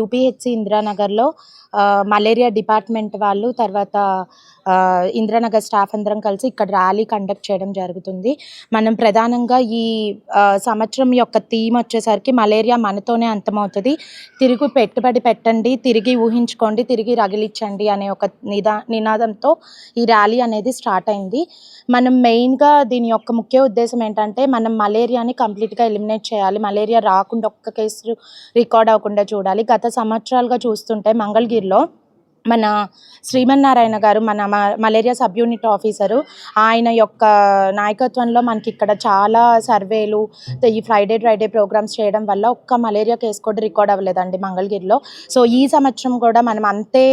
UPHC ఇందిరానగర్లో malaria department వాళ్ళు తర్వాత Indiranagar staff అందరం కలిసి ఇక్కడ ర్యాలీ కండక్ట్ చేయడం జరుగుతుంది. మనం ప్రధానంగా ఈ సంవత్సరం యొక్క థీమ్ వచ్చేసరికి మలేరియా మనతోనే అంతమవుతుంది. తిరిగి పెట్టుబడి పెట్టండి తిరిగి ఊహించుకోండి తిరిగి రగిలించండి అనే ఒక నిదా నినాదంతో ఈ ర్యాలీ అనేది స్టార్ట్ అయింది. మనం మెయిన్గా దీని యొక్క ముఖ్య ఉద్దేశం ఏంటంటే మనం మలేరియాని కంప్లీట్గా ఎలిమినేట్ చేయాలి. మలేరియా రాకుండా ఒక్క కేసు రికార్డ్ అవ్వకుండా చూడాలి. గత సంవత్సరాలుగా చూస్తుంటే మంగళగిరిలో మన శ్రీమన్నారాయణ గారు మన మ- మలేరియా సబ్ యూనిట్ ఆఫీసరు ఆయన యొక్క నాయకత్వంలో మనకి ఇక్కడ చాలా సర్వేలు ఈ ఫ్రైడే ఫ్రైడే ప్రోగ్రామ్స్ చేయడం వల్ల ఒక్క మలేరియా కేసు కూడా రికార్డ్ అవ్వలేదండి మంగళగిరిలో. సో ఈ సంవత్సరం కూడా మనం అంతే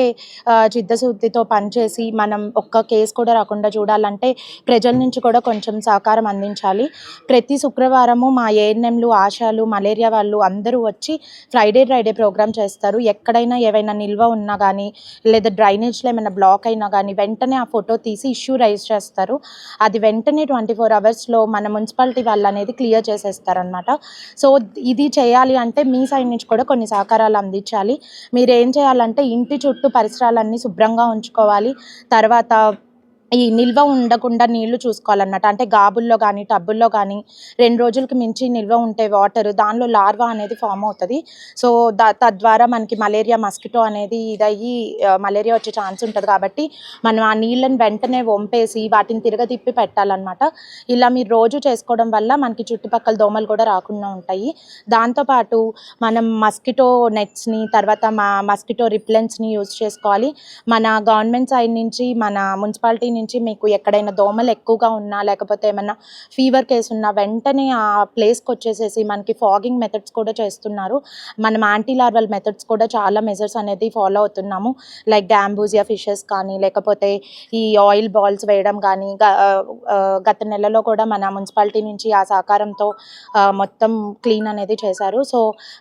చిత్తశుద్ధితో పనిచేసి మనం ఒక్క కేసు కూడా రాకుండా చూడాలంటే ప్రజల నుంచి కూడా కొంచెం సహకారం అందించాలి. ప్రతి శుక్రవారము మా ఏఎన్ఎంలు ఆశాలు మలేరియా వాళ్ళు అందరూ వచ్చి ఫ్రైడే ఫ్రైడే ప్రోగ్రామ్ చేస్తారు. ఎక్కడైనా ఏవైనా నిల్వ ఉన్నా కానీ లేదా డ్రైనేజ్లో ఏమైనా బ్లాక్ అయినా కానీ వెంటనే ఆ ఫోటో తీసి ఇష్యూ రైజ్ చేస్తారు. అది వెంటనే ట్వంటీ ఫోర్ అవర్స్లో మన మున్సిపాలిటీ వాళ్ళు అనేది క్లియర్ చేసేస్తారనమాట సో ఇది చేయాలి అంటే మీ సైడ్ నుంచి కూడా కొన్ని సహకారాలు అందించాలి. మీరు ఏం చేయాలంటే ఇంటి చుట్టూ పరిసరాలన్నీ శుభ్రంగా ఉంచుకోవాలి. తర్వాత ఈ నిల్వ ఉండకుండా నీళ్ళు చూసుకోవాలన్నమాట. అంటే గాబుల్లో కానీ టబ్బుల్లో కానీ రెండు రోజులకి మించి నిల్వ ఉంటే వాటర్ దానిలో లార్వా అనేది ఫామ్ అవుతుంది. సో దా తద్వారా మనకి మలేరియా మస్కిటో అనేది ఇదయ్యి మలేరియా వచ్చే ఛాన్స్ ఉంటుంది కాబట్టి మనం ఆ నీళ్ళని వెంటనే వంపేసి వాటిని తిరగతిప్పి పెట్టాలన్నమాట. ఇలా మీరు రోజు చేసుకోవడం వల్ల మనకి చుట్టుపక్కల దోమలు కూడా రాకుండా ఉంటాయి. దాంతోపాటు మనం మస్కిటో నెట్స్ని తర్వాత మా మస్కిటో రిప్లెంట్స్ని యూజ్ చేసుకోవాలి. మన గవర్నమెంట్ సైడ్ నుంచి మన మున్సిపాలిటీ నుంచి మీకు ఎక్కడైనా దోమలు ఎక్కువగా ఉన్నా లేకపోతే ఏమైనా ఫీవర్ కేసు ఉన్నా వెంటనే ఆ ప్లేస్కి వచ్చేసేసి మనకి ఫాగింగ్ మెథడ్స్ కూడా చేస్తున్నారు. మనం యాంటీ లార్వల్ మెథడ్స్ కూడా చాలా మెజర్స్ అనేది ఫాలో అవుతున్నాము. లైక్ డాంబూజియా ఫిషెస్ కానీ లేకపోతే ఈ ఆయిల్ బాల్స్ వేయడం కానీ గత నెలలో కూడా మన మున్సిపాలిటీ నుంచి ఆ సహకారంతో మొత్తం క్లీన్ అనేది చేశారు. సో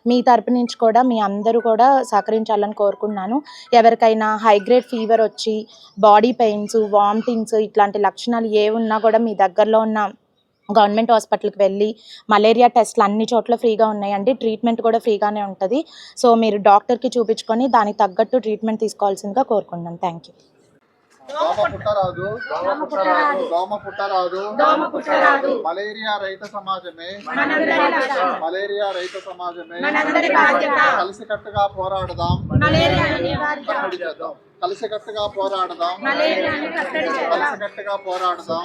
మీ తరపు నుంచి కూడా మీ అందరూ కూడా సహకరించాలని కోరుకున్నాను ఎవరికైనా హైగ్రేడ్ ఫీవర్ వచ్చి బాడీ పెయిన్స్ వామ్ వామిటింగ్స్ ఇట్లాంటి లక్షణాలు ఏ ఉన్నా కూడా మీ దగ్గరలో ఉన్న గవర్నమెంట్ హాస్పిటల్కి వెళ్ళి మలేరియా టెస్ట్లు అన్ని చోట్ల ఫ్రీగా ఉన్నాయండి ట్రీట్మెంట్ కూడా ఫ్రీగానే ఉంటుంది. సో మీరు డాక్టర్కి చూపించుకొని దానికి తగ్గట్టు ట్రీట్మెంట్ తీసుకోవాల్సిందిగా కోరుకుంటున్నాను థ్యాంక్ యూ దోమ పుట్టరాదు. దోమ పుట్టరాదు. దోమ పుట్టరాదు. దోమ పుట్టరాదు. మలేరియా రహిత సమాజమే. మలేరియా రహిత సమాజమే. కలిసికట్టుగా పోరాడదాం. కలిసికట్టుగా పోరాడదాం. కలిసికట్టుగా పోరాడదాం.